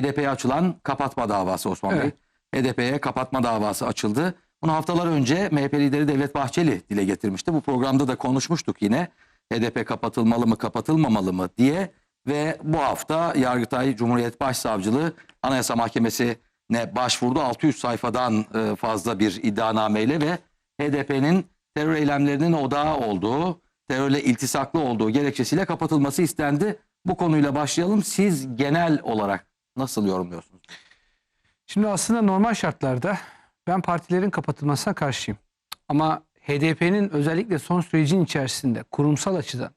HDP'ye açılan kapatma davası Osman Evet. Bey. HDP'ye kapatma davası açıldı. Bunu haftalar önce MHP lideri Devlet Bahçeli dile getirmişti. Bu programda da konuşmuştuk yine. HDP kapatılmalı mı kapatılmamalı mı diye ve bu hafta Yargıtay Cumhuriyet Başsavcılığı Anayasa Mahkemesi'ne başvurdu. 600 sayfadan e, fazla bir iddianameyle ve HDP'nin terör eylemlerinin odağı olduğu, terörle iltisaklı olduğu gerekçesiyle kapatılması istendi. Bu konuyla başlayalım. Siz genel olarak nasıl yorumluyorsunuz? Şimdi aslında normal şartlarda ben partilerin kapatılmasına karşıyım. Ama HDP'nin özellikle son sürecin içerisinde kurumsal açıdan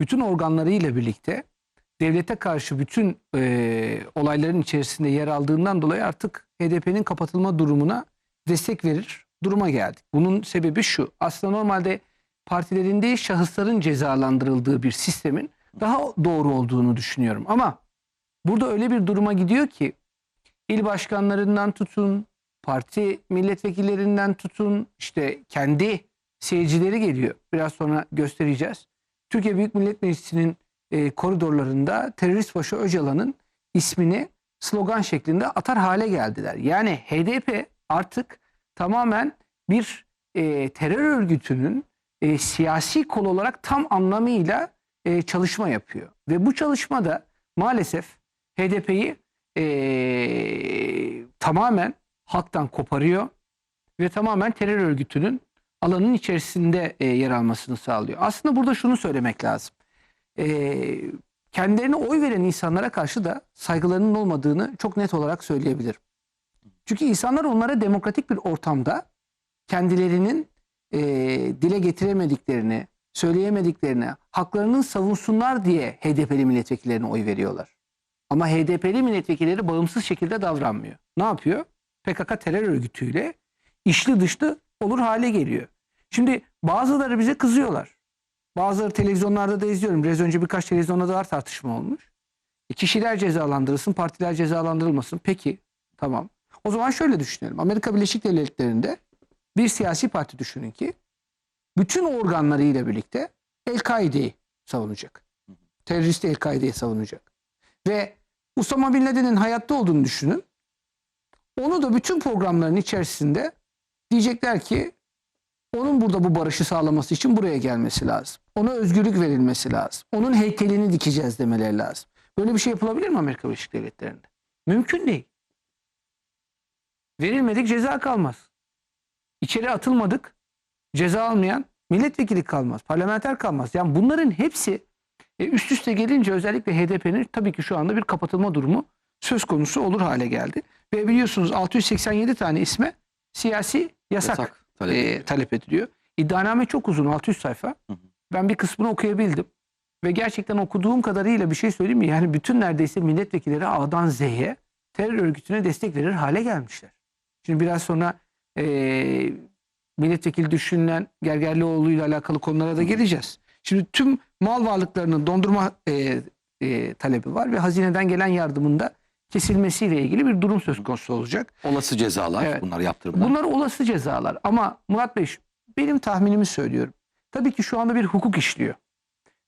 bütün organlarıyla birlikte devlete karşı bütün e, olayların içerisinde yer aldığından dolayı artık HDP'nin kapatılma durumuna destek verir duruma geldik. Bunun sebebi şu. Aslında normalde partilerin değil şahısların cezalandırıldığı bir sistemin daha doğru olduğunu düşünüyorum. Ama burada öyle bir duruma gidiyor ki il başkanlarından tutun, parti milletvekillerinden tutun, işte kendi seyircileri geliyor. Biraz sonra göstereceğiz. Türkiye Büyük Millet Meclisi'nin e, koridorlarında terörist başı Öcalan'ın ismini slogan şeklinde atar hale geldiler. Yani HDP artık tamamen bir e, terör örgütünün e, siyasi kol olarak tam anlamıyla e, çalışma yapıyor. Ve bu çalışmada maalesef HDP'yi e, tamamen halktan koparıyor ve tamamen terör örgütünün alanın içerisinde e, yer almasını sağlıyor. Aslında burada şunu söylemek lazım. E, kendilerine oy veren insanlara karşı da saygılarının olmadığını çok net olarak söyleyebilirim. Çünkü insanlar onlara demokratik bir ortamda kendilerinin e, dile getiremediklerini, söyleyemediklerini, haklarını savunsunlar diye HDP'li milletvekillerine oy veriyorlar. Ama HDP'li milletvekilleri bağımsız şekilde davranmıyor. Ne yapıyor? PKK terör örgütüyle içli dışlı olur hale geliyor. Şimdi bazıları bize kızıyorlar. Bazıları televizyonlarda da izliyorum. Biraz önce birkaç televizyonda da tartışma olmuş. E, kişiler cezalandırılsın, partiler cezalandırılmasın. Peki, tamam. O zaman şöyle düşünelim. Amerika Birleşik Devletleri'nde bir siyasi parti düşünün ki bütün organlarıyla birlikte El-Kaide'yi savunacak. Terörist El-Kaide'yi savunacak. Ve Usama Bin Laden'in hayatta olduğunu düşünün. Onu da bütün programların içerisinde diyecekler ki onun burada bu barışı sağlaması için buraya gelmesi lazım. Ona özgürlük verilmesi lazım. Onun heykelini dikeceğiz demeleri lazım. Böyle bir şey yapılabilir mi Amerika Birleşik Devletleri'nde? Mümkün değil. Verilmedik ceza kalmaz. İçeri atılmadık ceza almayan milletvekili kalmaz, parlamenter kalmaz. Yani bunların hepsi e, üst üste gelince özellikle HDP'nin tabii ki şu anda bir kapatılma durumu söz konusu olur hale geldi. Ve biliyorsunuz 687 tane isme siyasi yasak, Yasak talep e, ediliyor. talep ediliyor. İddianame çok uzun 600 sayfa. Hı hı. Ben bir kısmını okuyabildim. Ve gerçekten okuduğum kadarıyla bir şey söyleyeyim mi? Yani bütün neredeyse milletvekilleri A'dan Z'ye terör örgütüne destek verir hale gelmişler. Şimdi biraz sonra e, milletvekili düşünülen Gergerlioğlu ile alakalı konulara da geleceğiz. Şimdi tüm mal varlıklarının dondurma e, e, talebi var ve hazineden gelen yardımın da kesilmesiyle ilgili bir durum söz konusu olacak. Olası cezalar Evet. bunlar yaptırımlar. Bunlar olası cezalar ama Murat Bey benim tahminimi söylüyorum. Tabii ki şu anda bir hukuk işliyor.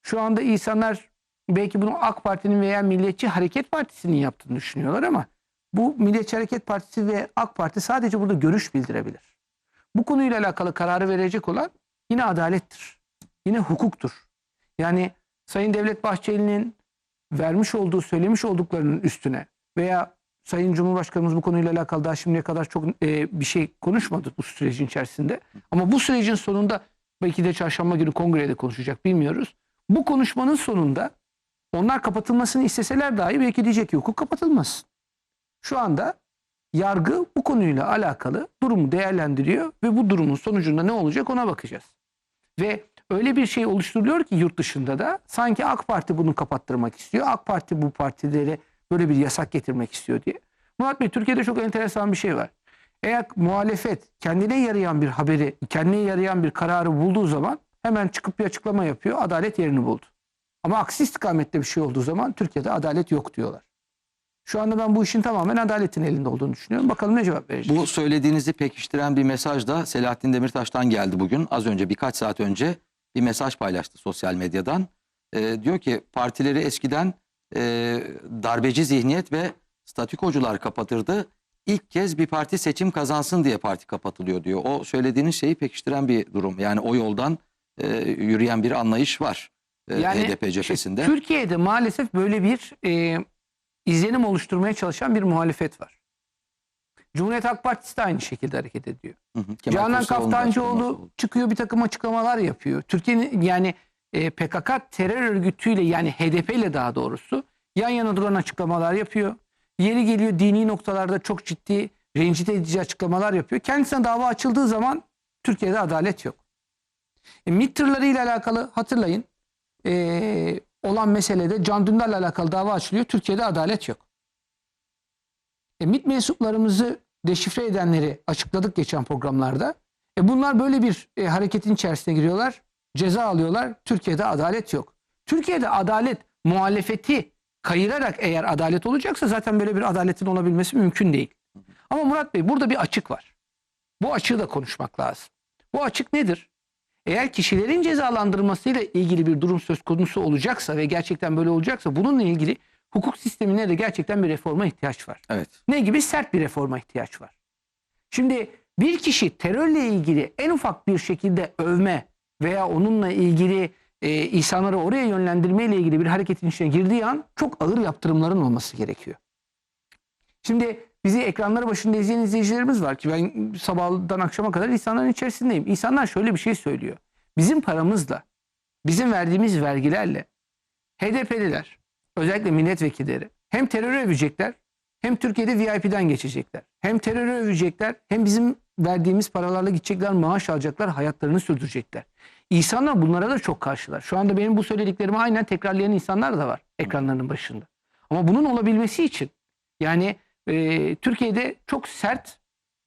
Şu anda insanlar belki bunu AK Parti'nin veya Milliyetçi Hareket Partisi'nin yaptığını düşünüyorlar ama bu Milliyetçi Hareket Partisi ve AK Parti sadece burada görüş bildirebilir. Bu konuyla alakalı kararı verecek olan yine adalettir. Yine hukuktur. Yani Sayın Devlet Bahçeli'nin vermiş olduğu, söylemiş olduklarının üstüne veya Sayın Cumhurbaşkanımız bu konuyla alakalı daha şimdiye kadar çok e, bir şey konuşmadı bu sürecin içerisinde. Ama bu sürecin sonunda belki de çarşamba günü kongrede konuşacak bilmiyoruz. Bu konuşmanın sonunda onlar kapatılmasını isteseler dahi belki diyecek ki hukuk kapatılmasın. Şu anda yargı bu konuyla alakalı durumu değerlendiriyor ve bu durumun sonucunda ne olacak ona bakacağız. Ve öyle bir şey oluşturuluyor ki yurt dışında da sanki AK Parti bunu kapattırmak istiyor. AK Parti bu partilere böyle bir yasak getirmek istiyor diye. Murat Bey Türkiye'de çok enteresan bir şey var. Eğer muhalefet kendine yarayan bir haberi, kendine yarayan bir kararı bulduğu zaman hemen çıkıp bir açıklama yapıyor. Adalet yerini buldu. Ama aksi istikamette bir şey olduğu zaman Türkiye'de adalet yok diyorlar. Şu anda ben bu işin tamamen adaletin elinde olduğunu düşünüyorum. Bakalım ne cevap verecek. Bu söylediğinizi pekiştiren bir mesaj da Selahattin Demirtaş'tan geldi bugün. Az önce birkaç saat önce bir mesaj paylaştı sosyal medyadan. Ee, diyor ki partileri eskiden e, darbeci zihniyet ve statükocular kapatırdı. İlk kez bir parti seçim kazansın diye parti kapatılıyor diyor. O söylediğiniz şeyi pekiştiren bir durum. Yani o yoldan e, yürüyen bir anlayış var e, Yani HDP cephesinde. Türkiye'de maalesef böyle bir e, izlenim oluşturmaya çalışan bir muhalefet var. Cumhuriyet Halk Partisi de aynı şekilde hareket ediyor. Hı hı. Canan Kaftancıoğlu çıkıyor bir takım açıklamalar yapıyor. Türkiye'nin yani e, PKK terör örgütüyle yani HDP ile daha doğrusu yan yana duran açıklamalar yapıyor. Yeri geliyor dini noktalarda çok ciddi rencide edici açıklamalar yapıyor. Kendisine dava açıldığı zaman Türkiye'de adalet yok. E, MİT tırları ile alakalı hatırlayın e, olan meselede Can Dündar'la alakalı dava açılıyor. Türkiye'de adalet yok. E, MİT mensuplarımızı deşifre edenleri açıkladık geçen programlarda. E, bunlar böyle bir e, hareketin içerisine giriyorlar. Ceza alıyorlar. Türkiye'de adalet yok. Türkiye'de adalet muhalefeti kayırarak eğer adalet olacaksa zaten böyle bir adaletin olabilmesi mümkün değil. Ama Murat Bey burada bir açık var. Bu açığı da konuşmak lazım. Bu açık nedir? Eğer kişilerin cezalandırmasıyla ilgili bir durum söz konusu olacaksa ve gerçekten böyle olacaksa bununla ilgili hukuk sistemine de gerçekten bir reforma ihtiyaç var. Evet. Ne gibi? Sert bir reforma ihtiyaç var. Şimdi bir kişi terörle ilgili en ufak bir şekilde övme veya onunla ilgili e, insanları oraya yönlendirme ile ilgili bir hareketin içine girdiği an çok ağır yaptırımların olması gerekiyor. Şimdi bizi ekranları başında izleyen izleyicilerimiz var ki ben sabahdan akşama kadar insanların içerisindeyim. İnsanlar şöyle bir şey söylüyor. Bizim paramızla, bizim verdiğimiz vergilerle HDP'liler, özellikle milletvekilleri hem terörü övecekler hem Türkiye'de VIP'den geçecekler. Hem terörü övecekler hem bizim verdiğimiz paralarla gidecekler, maaş alacaklar, hayatlarını sürdürecekler. İnsanlar bunlara da çok karşılar. Şu anda benim bu söylediklerimi aynen tekrarlayan insanlar da var ekranlarının başında. Ama bunun olabilmesi için yani e, Türkiye'de çok sert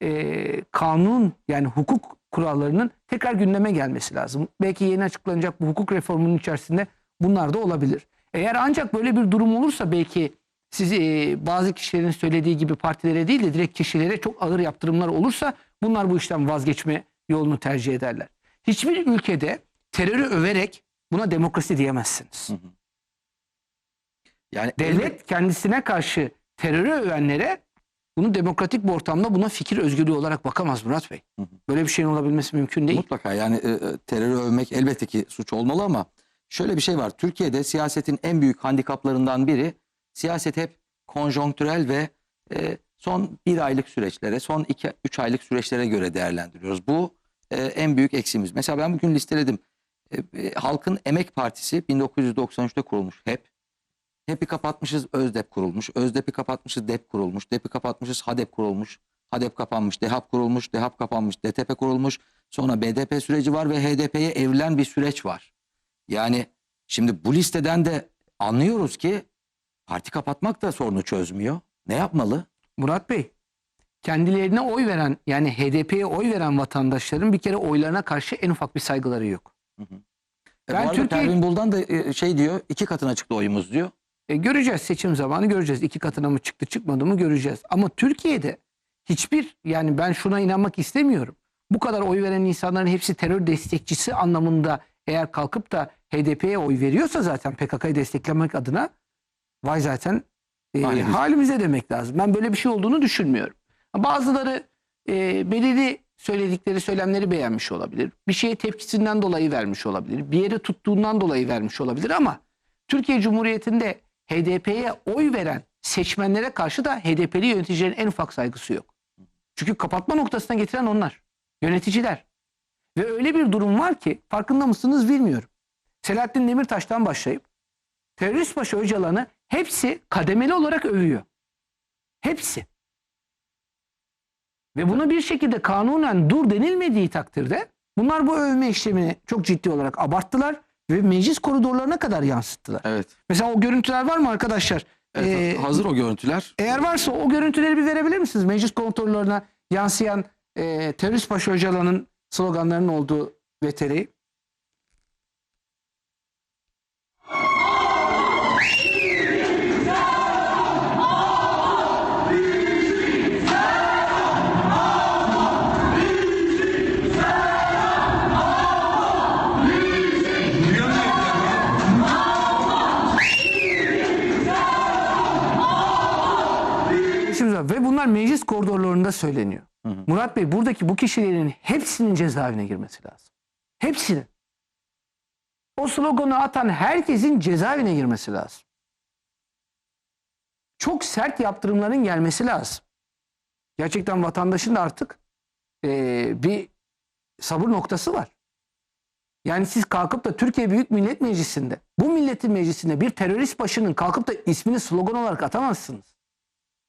e, kanun yani hukuk kurallarının tekrar gündeme gelmesi lazım. Belki yeni açıklanacak bu hukuk reformunun içerisinde bunlar da olabilir. Eğer ancak böyle bir durum olursa belki siz e, bazı kişilerin söylediği gibi partilere değil de direkt kişilere çok ağır yaptırımlar olursa bunlar bu işten vazgeçme yolunu tercih ederler. Hiçbir ülkede terörü överek buna demokrasi diyemezsiniz. Hı. Yani Devlet kendisine karşı terörü övenlere bunu demokratik bir ortamda buna fikir özgürlüğü olarak bakamaz Murat Bey. Hı hı. Böyle bir şeyin olabilmesi mümkün değil. Mutlaka yani e, e, terörü övmek elbette ki suç olmalı ama şöyle bir şey var. Türkiye'de siyasetin en büyük handikaplarından biri siyaset hep konjonktürel ve e, son bir aylık süreçlere, son iki, üç aylık süreçlere göre değerlendiriyoruz. Bu e, en büyük eksimiz. Mesela ben bugün listeledim. E, e, Halkın Emek Partisi 1993'te kurulmuş hep. HEP'i kapatmışız, ÖZDEP kurulmuş. ÖZDEP'i kapatmışız, DEP kurulmuş. DEP'i kapatmışız, HADEP kurulmuş. HADEP kapanmış, DEHAP kurulmuş, DEHAP kapanmış, DTP kurulmuş. Sonra BDP süreci var ve HDP'ye evrilen bir süreç var. Yani şimdi bu listeden de anlıyoruz ki parti kapatmak da sorunu çözmüyor. Ne yapmalı? Murat Bey, kendilerine oy veren yani HDP'ye oy veren vatandaşların bir kere oylarına karşı en ufak bir saygıları yok. E, Ben bu Türkiye- Pervin Buldan da e, şey diyor, iki katına çıktı oyumuz diyor. E, göreceğiz seçim zamanı göreceğiz. İki katına mı çıktı çıkmadı mı göreceğiz. Ama Türkiye'de hiçbir yani ben şuna inanmak istemiyorum. Bu kadar oy veren insanların hepsi terör destekçisi anlamında eğer kalkıp da HDP'ye oy veriyorsa zaten PKK'yı desteklemek adına vay zaten e, Halimiz. halimize demek lazım. Ben böyle bir şey olduğunu düşünmüyorum. Bazıları e, belirli söyledikleri söylemleri beğenmiş olabilir. Bir şeye tepkisinden dolayı vermiş olabilir. Bir yere tuttuğundan dolayı vermiş olabilir ama Türkiye Cumhuriyeti'nde HDP'ye oy veren seçmenlere karşı da HDP'li yöneticilerin en ufak saygısı yok. Çünkü kapatma noktasına getiren onlar. Yöneticiler. Ve öyle bir durum var ki farkında mısınız bilmiyorum. Selahattin Demirtaş'tan başlayıp terörist başı Öcalan'ı hepsi kademeli olarak övüyor. Hepsi. Ve bunu bir şekilde kanunen dur denilmediği takdirde bunlar bu övme işlemini çok ciddi olarak abarttılar ve meclis koridorlarına kadar yansıttılar. Evet. Mesela o görüntüler var mı arkadaşlar? evet Ee, hazır o görüntüler. eğer varsa o görüntüleri bir verebilir misiniz? Meclis koridorlarına yansıyan e, terörist başı Öcalan'ın sloganların olduğu veteri. Ve bunlar meclis koridorlarında söyleniyor. Hı. Murat Bey buradaki bu kişilerin hepsinin cezaevine girmesi lazım. Hepsinin. O sloganı atan herkesin cezaevine girmesi lazım. Çok sert yaptırımların gelmesi lazım. Gerçekten vatandaşın da artık eee, bir sabır noktası var. Yani siz kalkıp da Türkiye Büyük Millet Meclisi'nde, bu milletin meclisinde bir terörist başının kalkıp da ismini slogan olarak atamazsınız.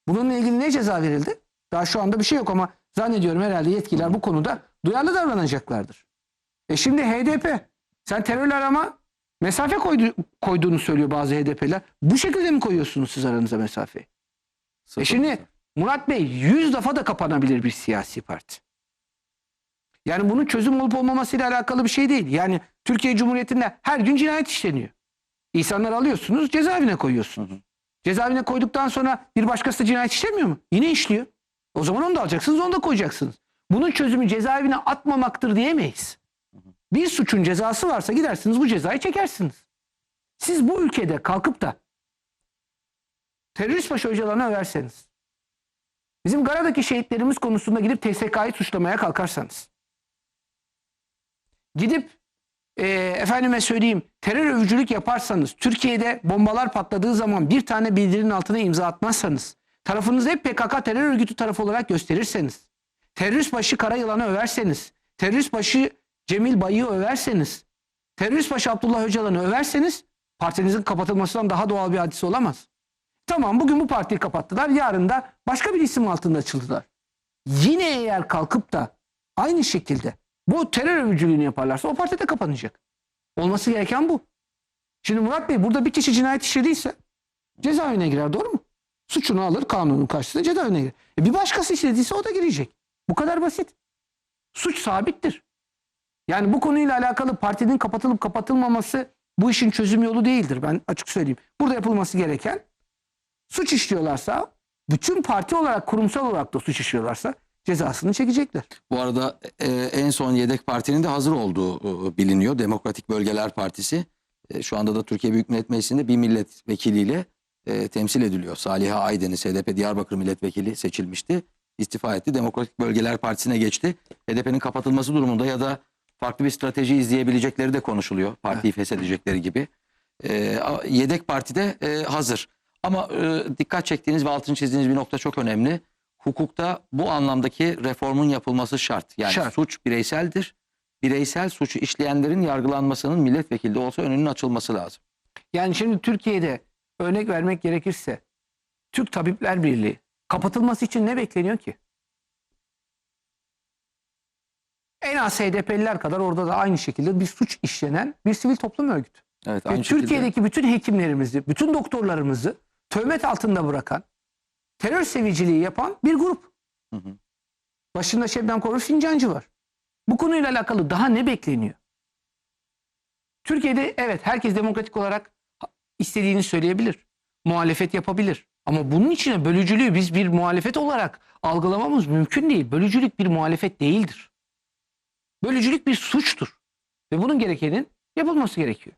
Bununla ilgili ne ceza verildi? Daha şu anda bir şey yok ama zannediyorum herhalde yetkililer bu konuda duyarlı davranacaklardır. E şimdi HDP, sen terörle arama mesafe koydu, koyduğunu söylüyor bazı HDP'ler. Bu şekilde mi koyuyorsunuz siz aranıza mesafeyi? E şimdi Murat Bey 100 defa da kapanabilir bir siyasi parti. Yani bunun çözüm olup olmamasıyla alakalı bir şey değil. Yani Türkiye Cumhuriyeti'nde her gün cinayet işleniyor. İnsanları alıyorsunuz cezaevine koyuyorsunuz. Cezaevine koyduktan sonra bir başkası cinayet işlemiyor mu? Yine işliyor. O zaman onu da alacaksınız onu da koyacaksınız. Bunun çözümü cezaevine atmamaktır diyemeyiz. Bir suçun cezası varsa gidersiniz bu cezayı çekersiniz. Siz bu ülkede kalkıp da terörist başı hocalarına överseniz, bizim Gara'daki şehitlerimiz konusunda gidip TSK'yı suçlamaya kalkarsanız, gidip e, efendime söyleyeyim terör övücülük yaparsanız, Türkiye'de bombalar patladığı zaman bir tane bildirinin altına imza atmazsanız, tarafınızı hep PKK terör örgütü tarafı olarak gösterirseniz, terörist başı Kara Yılan'ı överseniz, terörist başı Cemil Bayı'yı överseniz, terörist başı Abdullah Öcalan'ı överseniz partinizin kapatılmasından daha doğal bir hadise olamaz. Tamam bugün bu partiyi kapattılar, yarın da başka bir isim altında açıldılar. Yine eğer kalkıp da aynı şekilde bu terör övücülüğünü yaparlarsa o parti de kapanacak. Olması gereken bu. Şimdi Murat Bey burada bir kişi cinayet işlediyse cezaevine girer doğru mu? Suçunu alır kanunun karşısında cezaevine girer. E bir başkası işlediyse o da girecek. Bu kadar basit. Suç sabittir. Yani bu konuyla alakalı partinin kapatılıp kapatılmaması bu işin çözüm yolu değildir. Ben açık söyleyeyim. Burada yapılması gereken suç işliyorlarsa bütün parti olarak kurumsal olarak da suç işliyorlarsa cezasını çekecekler. Bu arada e, en son yedek partinin de hazır olduğu e, biliniyor. Demokratik Bölgeler Partisi. E, şu anda da Türkiye Büyük Millet Meclisi'nde bir milletvekiliyle e, temsil ediliyor. Saliha Aydeniz HDP Diyarbakır milletvekili seçilmişti. İstifa etti. Demokratik Bölgeler Partisi'ne geçti. HDP'nin kapatılması durumunda ya da farklı bir strateji izleyebilecekleri de konuşuluyor. Partiyi feshedecekleri gibi. E, yedek partide e, hazır. Ama e, dikkat çektiğiniz ve altını çizdiğiniz bir nokta çok önemli. Hukukta bu anlamdaki reformun yapılması şart. Yani Şart. suç bireyseldir. Bireysel suçu işleyenlerin yargılanmasının milletvekili de olsa önünün açılması lazım. Yani şimdi Türkiye'de örnek vermek gerekirse Türk Tabipler Birliği kapatılması için ne bekleniyor ki? En az HDP'liler kadar orada da aynı şekilde bir suç işlenen bir sivil toplum örgütü. Evet, Ve aynı şekilde. Türkiye'deki bütün hekimlerimizi, bütün doktorlarımızı töhmet altında bırakan, terör seviciliği yapan bir grup. Hı hı. Başında Şebnem Korur Fincancı var. Bu konuyla alakalı daha ne bekleniyor? Türkiye'de evet herkes demokratik olarak istediğini söyleyebilir. Muhalefet yapabilir. Ama bunun içine bölücülüğü biz bir muhalefet olarak algılamamız mümkün değil. Bölücülük bir muhalefet değildir. Bölücülük bir suçtur. Ve bunun gerekenin yapılması gerekiyor.